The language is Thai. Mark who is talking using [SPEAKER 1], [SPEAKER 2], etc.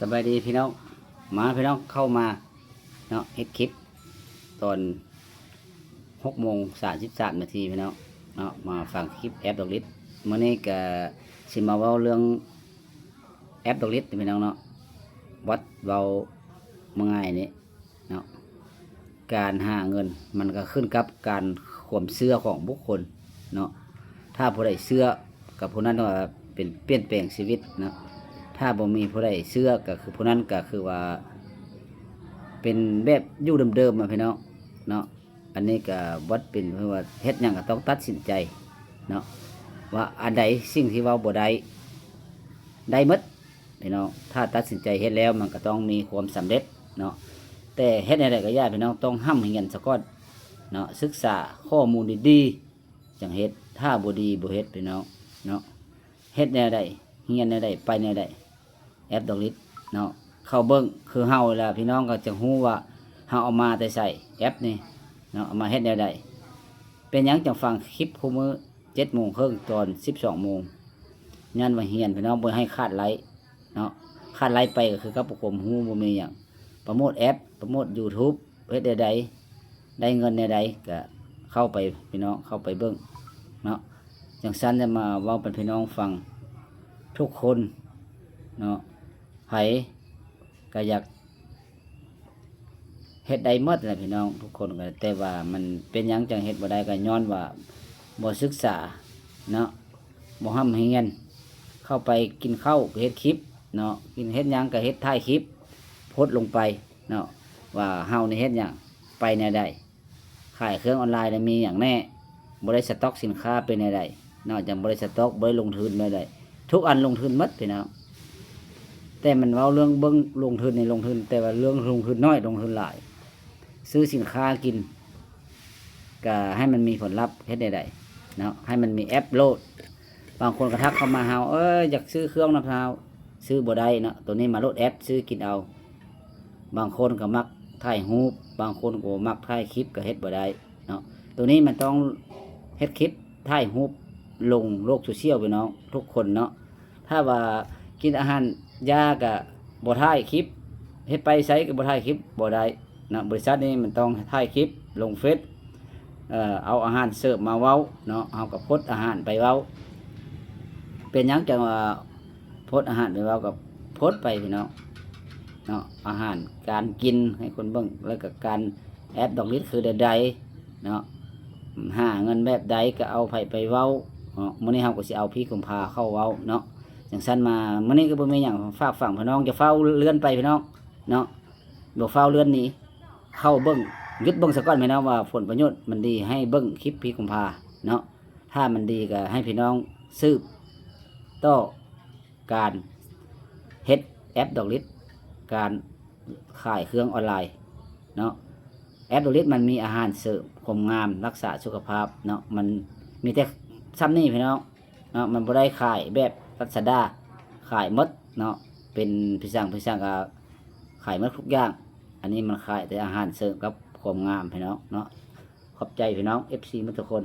[SPEAKER 1] สบายดีพี่น้องมาพี่น้องเข้ามาเนาะเฮ็ดคลิป ตอนหกโมงสามสิบสามนาทีพี่น้องเนาะมาฟังคลิปแอปดอกลิศเมื่อนี้ก็สิมาเว้าเรื่องแอปดอกลิศพี่น้องเนาะวัดเว้าเมื่อไงายนี้เนาะการหาเงินมันก็ขึ้นกับการข่มเสื้อของบุคคลเนาะถ้าผู้ใดเสื้อกับผู้นั้นว่าเป็นเปลี่ยนแปลงชีวิตเนาะ ถ้าบ่มีผู้ใดเชื่อก็คือผู้นั้นก็คือว่า เป็นแบบอยู่เดิมๆมาพี่น้องเนาะอันนี้ก็วัดเป็นเพราะว่าเฮ็ดหยังก็ต้องตัดสินใจเนาะว่าอันใดสิ่งที่เว้าบ่ได้ได้หมดพี่น้องถ้าตัดสินใจเฮ็ดแล้วมันก็ต้องมีความสำเร็จเนาะแต่เฮ็ดอะไรก็ยากพี่น้องต้องห้ำให้เงินซะก่อนเนาะศึกษาข้อมูลดีๆจังเฮ็ดถ้าบ่ดีบ่เฮ็ดพี่น้องเนาะเฮ็ดแนวใดเฮียนแนวใดไปแนวใด แอปดอกลิศเนาะเข้าเบิ้งคือเฮาเวลาพี่น้องก็จะฮู้ว่าเฮาเอามาแต่ใส่แอปนี่เนาะเอามาเฮ็ดแนวใดเป็นหยังจังฟังคลิปคู่มื้อเจ็ดโมงครึ่งตอนสิบสองโมงยันว่าเฮียนพี่น้องบ่ให้คาดไลค์เนาะคาดไลค์ไปก็คือกับประคมฮู้บ่มีหยังโปรโมทแอปโปรโมท YouTube เฮ็ดใดๆได้เงินแนวใดก็เข้าไปพี่น้องเข้าไปเบิ่งเนาะจังซั่นจะมาเว้าเป็นพี่น้องฟังทุกคนเนาะ ไผก็อยากเฮ็ดได้หมดแหละพี่น้องทุกคนก็แต่ว่ามันเป็นหยังจังเฮ็ดบ่ได้ก็ย้อนว่าบ่ศึกษาเนาะบ่ห้ำเฮียนเข้าไปกินข้าวเฮ็ดคลิปเนาะกินเฮ็ดหยังก็เฮ็ดท้ายคลิปโพสต์ลงไปเนาะว่าเฮานี่เฮ็ดหยังไปแนวใดขายเครื่องออนไลน์มีหยังแน่บ่ได้สต็อกสินค้าเป็นแนวใดนอกจากบ่ได้สต็อกบ่ได้ลงทุนแนวใดทุกอันลงทุนหมดพี่น้อง แต่มันเว่าเรื่องเบิ้งลงทุนในลงทุน แต่ว่าเรื่องลงทุนน้อยลงทุนหลาย ซื้อสินค้ากินก็ให้มันมีผลลัพธ์เฮ็ดได้เนาะให้มันมีแอปโหลด บางคนกระทักเข้ามาเฮาเอ้ยอยากซื้อเครื่องนะพราวซื้อบ่ได้เนาะตัวนี้มาโหลดแอป ซื้อกินเอา บางคนก็มักถ่ายรูปบางคนก็มักถ่ายคลิปก็เฮ็ดบ่ได้เนาะตัวนี้มันต้องเฮ็ดคลิปถ่ายรูปลงโลกโซเชียลไปเน้องทุกคนเนาะถ้าว่ากินอาหาร ยากะบ่ถ่ายคลิปเฮ็ดไปใช้ก็บ่ถ่ายคลิปบ่ได้นะบริษัทนี้มันต้องถ่ายคลิปลงเฟซเอ่อเอาอาหารเสิร์ฟมาเว้าเนาะเอากับพดอาหารไปเว้า เป็นหยังจังว่าพดอาหารไปเว้ากับพดไปพี่น้องเนาะอาหารการกินให้คนเบิ่งแล้วก็การแอปดอกลิศคือใดๆเนาะหาเงินแบบใดก็เอาไปไปเว้าเนาะมื้อนี้เฮาก็สิเอาพี่กุมภาเข้าเว้าเนาะ อย่างสั้นมาเมื่อนี้ก็บ่มีอย่างฝากฝั่งพี่น้องจะเฝ้าเลื่อนไปพี่น้องเนาะบ่เฝ้าเลื่อนนี้ เข้าเบิ้งยึดเบิ้งสะก้อนพี่น้องว่าผลประโยชน์มันดีให้เบิ้งคลิปพี่กุมภาเนาะถ้ามันดีก็ให้พี่น้องซื้อต่อการเฮ็ดแอปดอกลิศการขายเครื่องออนไลน์เนาะแอปดอกลิศมันมีอาหารเสริมความงามรักษาสุขภาพเนาะมันมีแต่ซ้ำนี่พี่น้องเนาะมันบ่ได้ขายแบบ รัชดาขายมดเนาะเป็นพิซังพิซังก็ขายมดทุกอย่าง อันนี้มันขายแต่อาหารเสริมกับความงามพี่น้องเนาะขอบใจพี่น้อง FC หมดทุกคน